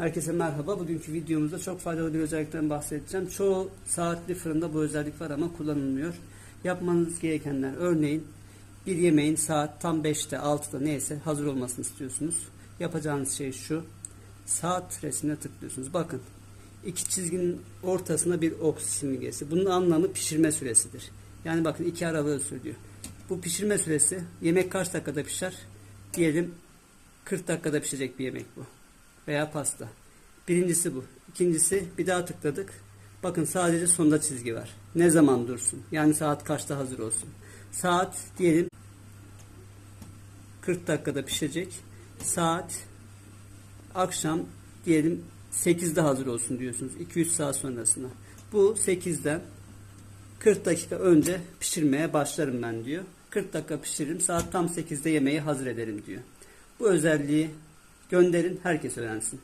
Herkese merhaba. Bugünkü videomuzda çok faydalı bir özellikten bahsedeceğim. Çoğu saatli fırında bu özellik var ama kullanılmıyor. Yapmanız gerekenler örneğin bir yemeğin saat tam 5'te 6'da neyse hazır olmasını istiyorsunuz. Yapacağınız şey şu. Saat resmine tıklıyorsunuz. Bakın iki çizginin ortasında bir ok simgesi. Bunun anlamı pişirme süresidir. Yani bakın iki aralığı söylüyor. Bu pişirme süresi yemek kaç dakikada pişer? Diyelim 40 dakikada pişecek bir yemek bu. Veya pasta. Birincisi bu. İkincisi bir daha tıkladık. Bakın sadece sonda çizgi var. Ne zaman dursun? Yani saat kaçta hazır olsun? Saat diyelim 40 dakikada pişecek. Saat akşam diyelim 8'de hazır olsun diyorsunuz. 2-3 saat sonrasına. Bu 8'den 40 dakika önce pişirmeye başlarım ben diyor. 40 dakika pişiririm. Saat tam 8'de yemeği hazır ederim diyor. Bu özelliği gönderin herkes öğrensin.